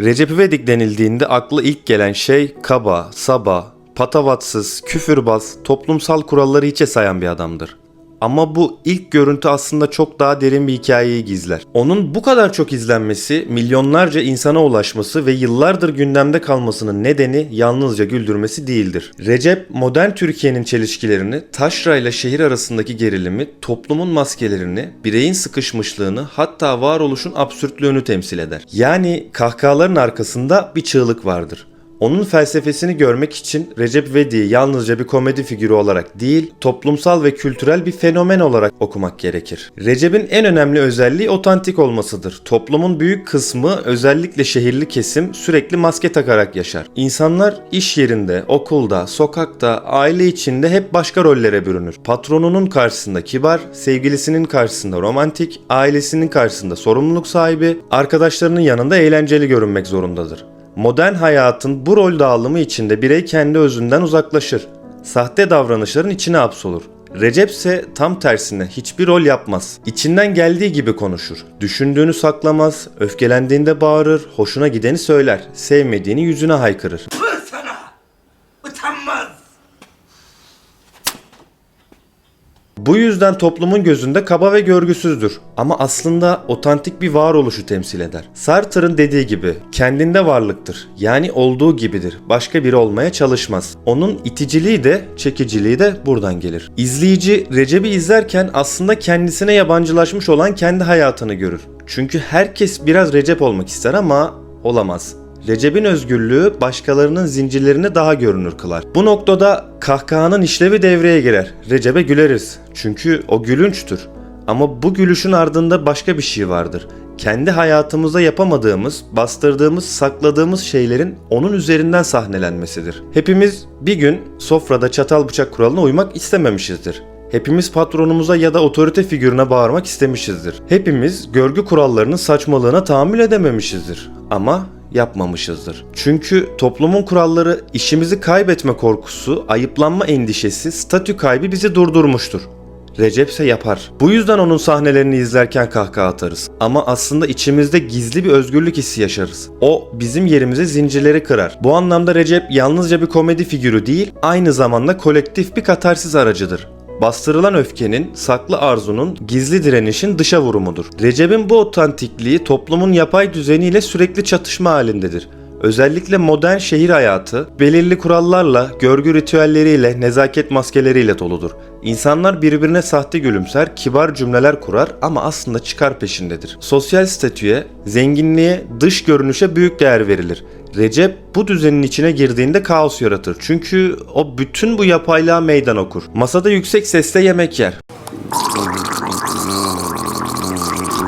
Recep İvedik denildiğinde akla ilk gelen şey kaba, saba, patavatsız, küfürbaz, toplumsal kuralları hiçe sayan bir adamdır. Ama bu ilk görüntü aslında çok daha derin bir hikayeyi gizler. Onun bu kadar çok izlenmesi, milyonlarca insana ulaşması ve yıllardır gündemde kalmasının nedeni yalnızca güldürmesi değildir. Recep, modern Türkiye'nin çelişkilerini, taşra ile şehir arasındaki gerilimi, toplumun maskelerini, bireyin sıkışmışlığını, hatta varoluşun absürtlüğünü temsil eder. Yani kahkahaların arkasında bir çığlık vardır. Onun felsefesini görmek için Recep İvedik'i yalnızca bir komedi figürü olarak değil, toplumsal ve kültürel bir fenomen olarak okumak gerekir. Recep'in en önemli özelliği otantik olmasıdır. Toplumun büyük kısmı, özellikle şehirli kesim sürekli maske takarak yaşar. İnsanlar iş yerinde, okulda, sokakta, aile içinde hep başka rollere bürünür. Patronunun karşısında kibar, sevgilisinin karşısında romantik, ailesinin karşısında sorumluluk sahibi, arkadaşlarının yanında eğlenceli görünmek zorundadır. Modern hayatın bu rol dağılımı içinde birey kendi özünden uzaklaşır. Sahte davranışların içine hapsolur. Recep ise tam tersine hiçbir rol yapmaz. İçinden geldiği gibi konuşur. Düşündüğünü saklamaz, öfkelendiğinde bağırır, hoşuna gideni söyler, sevmediğini yüzüne haykırır. Bu yüzden toplumun gözünde kaba ve görgüsüzdür. Ama aslında otantik bir varoluşu temsil eder. Sartre'ın dediği gibi kendinde varlıktır. Yani olduğu gibidir. Başka biri olmaya çalışmaz. Onun iticiliği de çekiciliği de buradan gelir. İzleyici Recep'i izlerken aslında kendisine yabancılaşmış olan kendi hayatını görür. Çünkü herkes biraz Recep olmak ister ama olamaz. Recep'in özgürlüğü başkalarının zincirlerini daha görünür kılar. Bu noktada kahkahanın işlevi devreye girer. Recep'e güleriz. Çünkü o gülünçtür. Ama bu gülüşün ardında başka bir şey vardır. Kendi hayatımızda yapamadığımız, bastırdığımız, sakladığımız şeylerin onun üzerinden sahnelenmesidir. Hepimiz bir gün sofrada çatal bıçak kuralına uymak istememişizdir. Hepimiz patronumuza ya da otorite figürüne bağırmak istemişizdir. Hepimiz görgü kurallarının saçmalığına tahammül edememişizdir. Ama yapmamışızdır. Çünkü toplumun kuralları işimizi kaybetme korkusu, ayıplanma endişesi, statü kaybı bizi durdurmuştur. Recep ise yapar. Bu yüzden onun sahnelerini izlerken kahkaha atarız. Ama aslında içimizde gizli bir özgürlük hissi yaşarız. O bizim yerimize zincirleri kırar. Bu anlamda Recep yalnızca bir komedi figürü değil, aynı zamanda kolektif bir katarsis aracıdır. Bastırılan öfkenin, saklı arzunun, gizli direnişin dışa vurumudur. Recep'in bu otantikliği toplumun yapay düzeniyle sürekli çatışma halindedir. Özellikle modern şehir hayatı belirli kurallarla, görgü ritüelleriyle, nezaket maskeleriyle doludur. İnsanlar birbirine sahte gülümser, kibar cümleler kurar ama aslında çıkar peşindedir. Sosyal statüye, zenginliğe, dış görünüşe büyük değer verilir. Recep bu düzenin içine girdiğinde kaos yaratır. Çünkü o bütün bu yapaylığa meydan okur. Masada yüksek sesle yemek yer.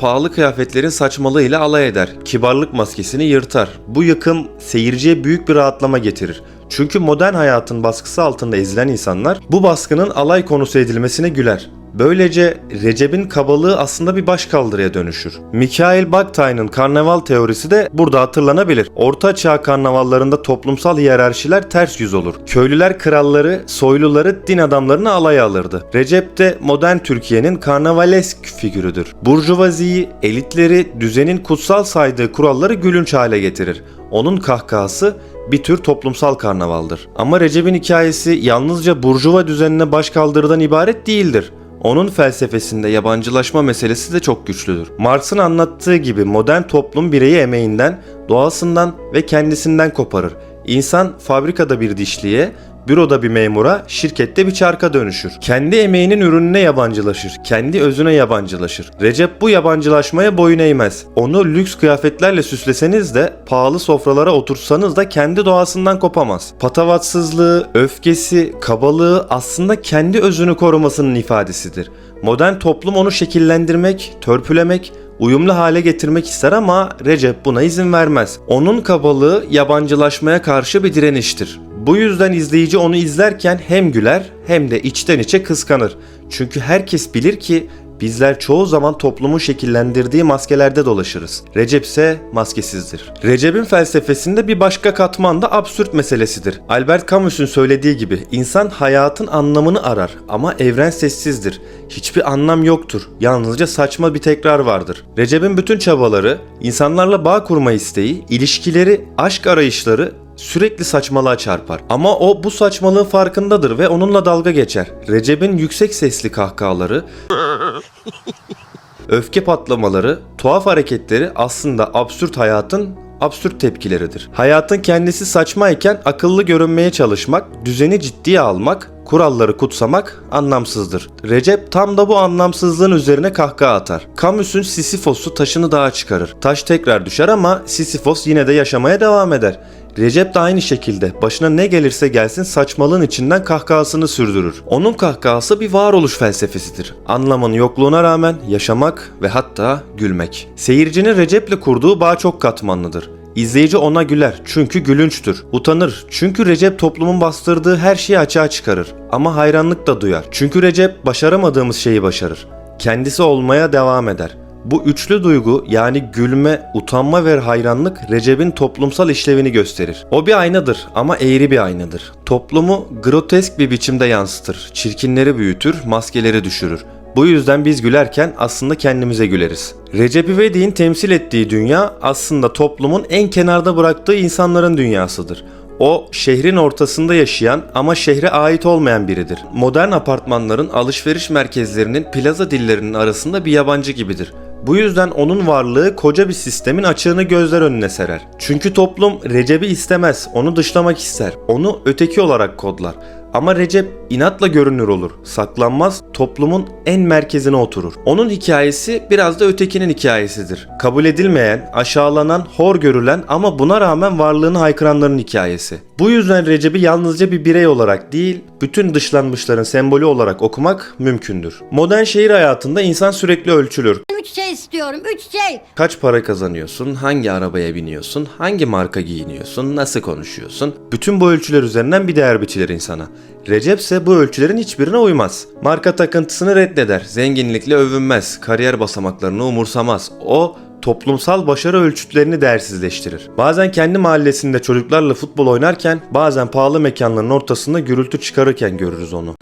Pahalı kıyafetlerin saçmalığıyla alay eder. Kibarlık maskesini yırtar. Bu yıkım seyirciye büyük bir rahatlama getirir. Çünkü modern hayatın baskısı altında ezilen insanlar bu baskının alay konusu edilmesine güler. Böylece Recep'in kabalığı aslında bir başkaldırıya dönüşür. Mikhail Bakhtin'in karnaval teorisi de burada hatırlanabilir. Orta çağ karnavallarında toplumsal hiyerarşiler ters yüz olur. Köylüler kralları, soyluları din adamlarını alaya alırdı. Recep de modern Türkiye'nin karnavalesk figürüdür. Burjuvaziyi, elitleri, düzenin kutsal saydığı kuralları gülünç hale getirir. Onun kahkahası bir tür toplumsal karnavaldır. Ama Recep'in hikayesi yalnızca burjuva düzenine baş kaldırıdan ibaret değildir. Onun felsefesinde yabancılaşma meselesi de çok güçlüdür. Marx'ın anlattığı gibi modern toplum bireyi emeğinden, doğasından ve kendisinden koparır. İnsan fabrikada bir dişliye, büroda bir memura, şirkette bir çarka dönüşür. Kendi emeğinin ürününe yabancılaşır, kendi özüne yabancılaşır. Recep bu yabancılaşmaya boyun eğmez. Onu lüks kıyafetlerle süsleseniz de, pahalı sofralara otursanız da kendi doğasından kopamaz. Patavatsızlığı, öfkesi, kabalığı aslında kendi özünü korumasının ifadesidir. Modern toplum onu şekillendirmek, törpülemek, uyumlu hale getirmek ister ama Recep buna izin vermez. Onun kabalığı yabancılaşmaya karşı bir direniştir. Bu yüzden izleyici onu izlerken hem güler hem de içten içe kıskanır. Çünkü herkes bilir ki Bizler çoğu zaman toplumun şekillendirdiği maskelerde dolaşırız. Recep ise maskesizdir. Recep'in felsefesinde bir başka katman da absürt meselesidir. Albert Camus'un söylediği gibi insan hayatın anlamını arar ama evren sessizdir. Hiçbir anlam yoktur. Yalnızca saçma bir tekrar vardır. Recep'in bütün çabaları, insanlarla bağ kurma isteği, ilişkileri, aşk arayışları sürekli saçmalığa çarpar. Ama o bu saçmalığın farkındadır ve onunla dalga geçer. Recep'in yüksek sesli kahkahaları, öfke patlamaları, tuhaf hareketleri aslında absürt hayatın absürt tepkileridir. Hayatın kendisi saçmayken akıllı görünmeye çalışmak, düzeni ciddiye almak, kuralları kutsamak anlamsızdır. Recep tam da bu anlamsızlığın üzerine kahkaha atar. Camus'un Sisyphos'u taşını dağa çıkarır. Taş tekrar düşer ama Sisyphos yine de yaşamaya devam eder. Recep de aynı şekilde başına ne gelirse gelsin saçmalığın içinden kahkahasını sürdürür. Onun kahkahası bir varoluş felsefesidir. Anlamın yokluğuna rağmen yaşamak ve hatta gülmek. Seyircinin Recep'le kurduğu bağ çok katmanlıdır. İzleyici ona güler çünkü gülünçtür. Utanır çünkü Recep toplumun bastırdığı her şeyi açığa çıkarır. Ama hayranlık da duyar. Çünkü Recep başaramadığımız şeyi başarır. Kendisi olmaya devam eder. Bu üçlü duygu yani gülme, utanma ve hayranlık Recep'in toplumsal işlevini gösterir. O bir aynadır ama eğri bir aynadır. Toplumu grotesk bir biçimde yansıtır. Çirkinleri büyütür, maskeleri düşürür. Bu yüzden biz gülerken aslında kendimize güleriz. Recep İvedik'in temsil ettiği dünya aslında toplumun en kenarda bıraktığı insanların dünyasıdır. O şehrin ortasında yaşayan ama şehre ait olmayan biridir. Modern apartmanların alışveriş merkezlerinin plaza dillerinin arasında bir yabancı gibidir. Bu yüzden onun varlığı koca bir sistemin açığını gözler önüne serer. Çünkü toplum Recep'i istemez, onu dışlamak ister, onu öteki olarak kodlar. Ama Recep inatla görünür olur, saklanmaz, toplumun en merkezine oturur. Onun hikayesi biraz da ötekinin hikayesidir. Kabul edilmeyen, aşağılanan, hor görülen ama buna rağmen varlığını haykıranların hikayesi. Bu yüzden Recep'i yalnızca bir birey olarak değil, bütün dışlanmışların sembolü olarak okumak mümkündür. Modern şehir hayatında insan sürekli ölçülür. Üç şey istiyorum. Üç şey. Kaç para kazanıyorsun, hangi arabaya biniyorsun, hangi marka giyiniyorsun, nasıl konuşuyorsun? Bütün bu ölçüler üzerinden bir değer biçilir insana. Recep ise bu ölçülerin hiçbirine uymaz. Marka takıntısını reddeder, zenginlikle övünmez, kariyer basamaklarını umursamaz. O toplumsal başarı ölçütlerini değersizleştirir. Bazen kendi mahallesinde çocuklarla futbol oynarken, bazen pahalı mekanların ortasında gürültü çıkarırken görürüz onu.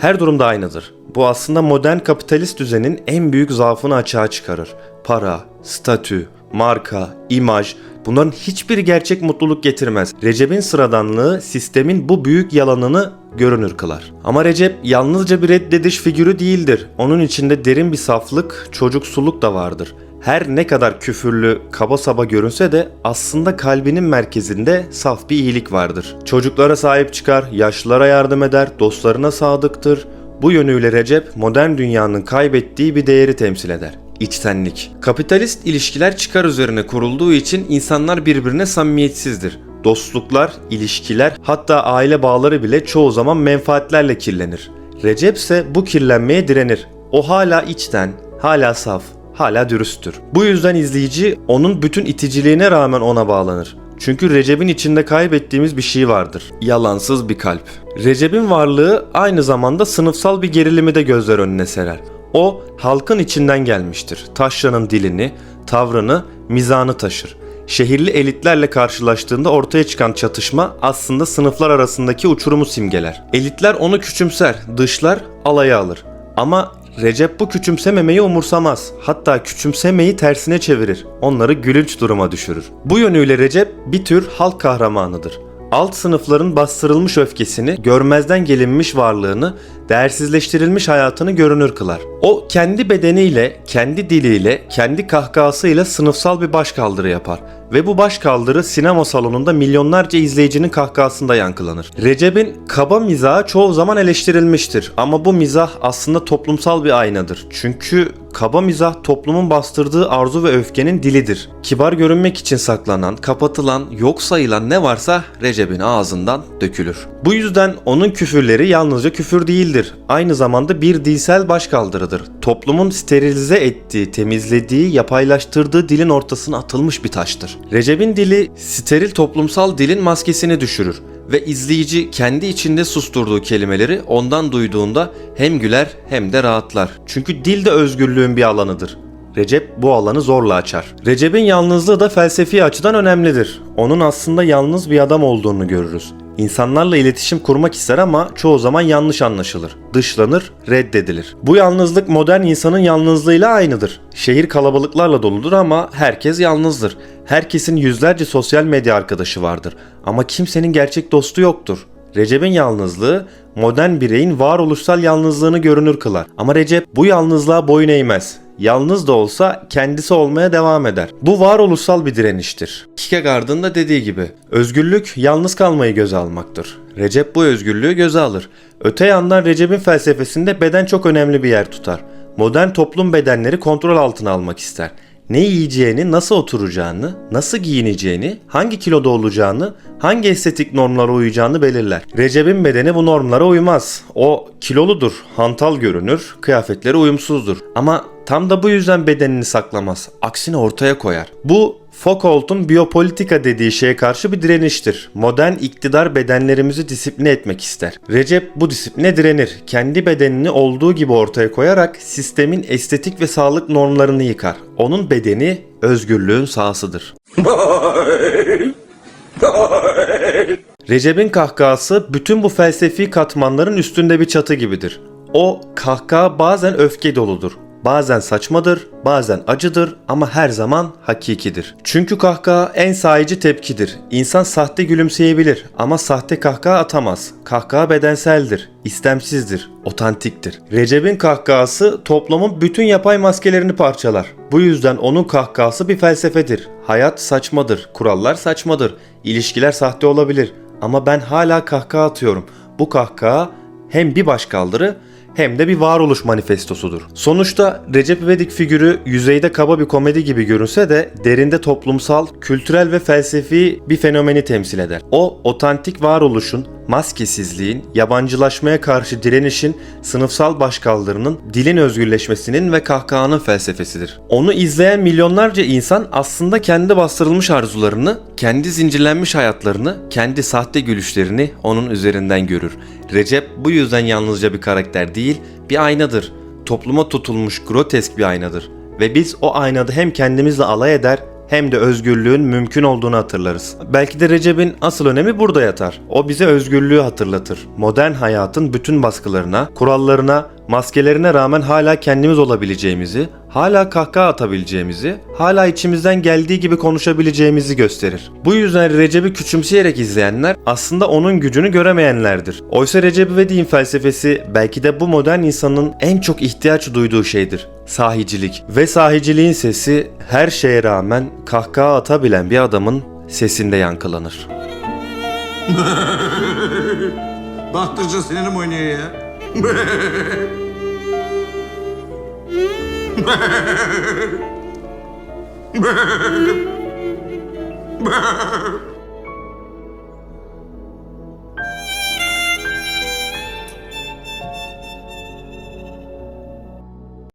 Her durumda aynıdır. Bu aslında modern kapitalist düzenin en büyük zaafını açığa çıkarır. Para, statü, marka, imaj bunların hiçbiri gerçek mutluluk getirmez. Recep'in sıradanlığı sistemin bu büyük yalanını görünür kılar. Ama Recep yalnızca bir reddediş figürü değildir. Onun içinde derin bir saflık, çocuksuluk da vardır. Her ne kadar küfürlü, kaba saba görünse de aslında kalbinin merkezinde saf bir iyilik vardır. Çocuklara sahip çıkar, yaşlılara yardım eder, dostlarına sadıktır. Bu yönüyle Recep modern dünyanın kaybettiği bir değeri temsil eder. İçtenlik. Kapitalist ilişkiler çıkar üzerine kurulduğu için insanlar birbirine samimiyetsizdir. Dostluklar, ilişkiler, hatta aile bağları bile çoğu zaman menfaatlerle kirlenir. Recep ise bu kirlenmeye direnir. O hala içten, hala saf, hala dürüsttür. Bu yüzden izleyici onun bütün iticiliğine rağmen ona bağlanır. Çünkü Recep'in içinde kaybettiğimiz bir şey vardır. Yalansız bir kalp. Recep'in varlığı aynı zamanda sınıfsal bir gerilimi de gözler önüne serer. O halkın içinden gelmiştir. Taşra'nın dilini, tavrını, mizanı taşır. Şehirli elitlerle karşılaştığında ortaya çıkan çatışma aslında sınıflar arasındaki uçurumu simgeler. Elitler onu küçümser, dışlar, alaya alır. Ama Recep bu küçümsememeyi umursamaz. Hatta küçümsemeyi tersine çevirir. Onları gülünç duruma düşürür. Bu yönüyle Recep bir tür halk kahramanıdır. Alt sınıfların bastırılmış öfkesini, görmezden gelinmiş varlığını, değersizleştirilmiş hayatını görünür kılar. O kendi bedeniyle, kendi diliyle, kendi kahkahasıyla sınıfsal bir başkaldırı yapar. Ve bu başkaldırı sinema salonunda milyonlarca izleyicinin kahkahasında yankılanır. Recep'in kaba mizahı çoğu zaman eleştirilmiştir. Ama bu mizah aslında toplumsal bir aynadır. Çünkü kaba mizah toplumun bastırdığı arzu ve öfkenin dilidir. Kibar görünmek için saklanan, kapatılan, yok sayılan ne varsa Recep'in ağzından dökülür. Bu yüzden onun küfürleri yalnızca küfür değildir. Aynı zamanda bir dilsel başkaldırıdır. Toplumun sterilize ettiği, temizlediği, yapaylaştırdığı dilin ortasına atılmış bir taştır. Recep'in dili steril toplumsal dilin maskesini düşürür ve izleyici kendi içinde susturduğu kelimeleri ondan duyduğunda hem güler hem de rahatlar. Çünkü dil de özgürlüğün bir alanıdır. Recep bu alanı zorla açar. Recep'in yalnızlığı da felsefi açıdan önemlidir. Onun aslında yalnız bir adam olduğunu görürüz. İnsanlarla iletişim kurmak ister ama çoğu zaman yanlış anlaşılır. Dışlanır, reddedilir. Bu yalnızlık modern insanın yalnızlığıyla aynıdır. Şehir kalabalıklarla doludur ama herkes yalnızdır. Herkesin yüzlerce sosyal medya arkadaşı vardır ama kimsenin gerçek dostu yoktur. Recep'in yalnızlığı modern bireyin varoluşsal yalnızlığını görünür kılar. Ama Recep bu yalnızlığa boyun eğmez. Yalnız da olsa kendisi olmaya devam eder. Bu varoluşsal bir direniştir. Kierkegaard'ın da dediği gibi özgürlük yalnız kalmayı göze almaktır. Recep bu özgürlüğü göze alır. Öte yandan Recep'in felsefesinde beden çok önemli bir yer tutar. Modern toplum bedenleri kontrol altına almak ister ne yiyeceğini, nasıl oturacağını, nasıl giyineceğini, hangi kiloda olacağını, hangi estetik normlara uyacağını belirler. Recep'in bedeni bu normlara uymaz. O kiloludur, hantal görünür, kıyafetleri uyumsuzdur. Ama tam da bu yüzden bedenini saklamaz. Aksine ortaya koyar. Bu Foucault'un biyopolitika dediği şeye karşı bir direniştir. Modern iktidar bedenlerimizi disipline etmek ister. Recep bu disipline direnir. Kendi bedenini olduğu gibi ortaya koyarak sistemin estetik ve sağlık normlarını yıkar. Onun bedeni özgürlüğün sahasıdır. Recep'in kahkahası bütün bu felsefi katmanların üstünde bir çatı gibidir. O kahkaha bazen öfke doludur. Bazen saçmadır, bazen acıdır ama her zaman hakikidir. Çünkü kahkaha en sahici tepkidir. İnsan sahte gülümseyebilir ama sahte kahkaha atamaz. Kahkaha bedenseldir, istemsizdir, otantiktir. Recep'in kahkahası toplumun bütün yapay maskelerini parçalar. Bu yüzden onun kahkahası bir felsefedir. Hayat saçmadır, kurallar saçmadır, ilişkiler sahte olabilir ama ben hala kahkaha atıyorum. Bu kahkaha hem bir başkaldırı hem de bir varoluş manifestosudur. Sonuçta Recep İvedik figürü yüzeyde kaba bir komedi gibi görünse de derinde toplumsal, kültürel ve felsefi bir fenomeni temsil eder. O otantik varoluşun, maskesizliğin, yabancılaşmaya karşı direnişin, sınıfsal başkaldırının, dilin özgürleşmesinin ve kahkahanın felsefesidir. Onu izleyen milyonlarca insan aslında kendi bastırılmış arzularını, kendi zincirlenmiş hayatlarını, kendi sahte gülüşlerini onun üzerinden görür. Recep bu yüzden yalnızca bir karakter değil, bir aynadır. Topluma tutulmuş grotesk bir aynadır. Ve biz o aynada hem kendimizle alay eder hem de özgürlüğün mümkün olduğunu hatırlarız. Belki de Recep'in asıl önemi burada yatar. O bize özgürlüğü hatırlatır. Modern hayatın bütün baskılarına, kurallarına, maskelerine rağmen hala kendimiz olabileceğimizi, hala kahkaha atabileceğimizi, hala içimizden geldiği gibi konuşabileceğimizi gösterir. Bu yüzden Recep'i küçümseyerek izleyenler aslında onun gücünü göremeyenlerdir. Oysa Recep İvedik'in felsefesi belki de bu modern insanın en çok ihtiyaç duyduğu şeydir. Sahicilik. Ve sahiciliğin sesi her şeye rağmen kahkaha atabilen bir adamın sesinde yankılanır. Bahtırca sinirim oynuyor ya. Brrr.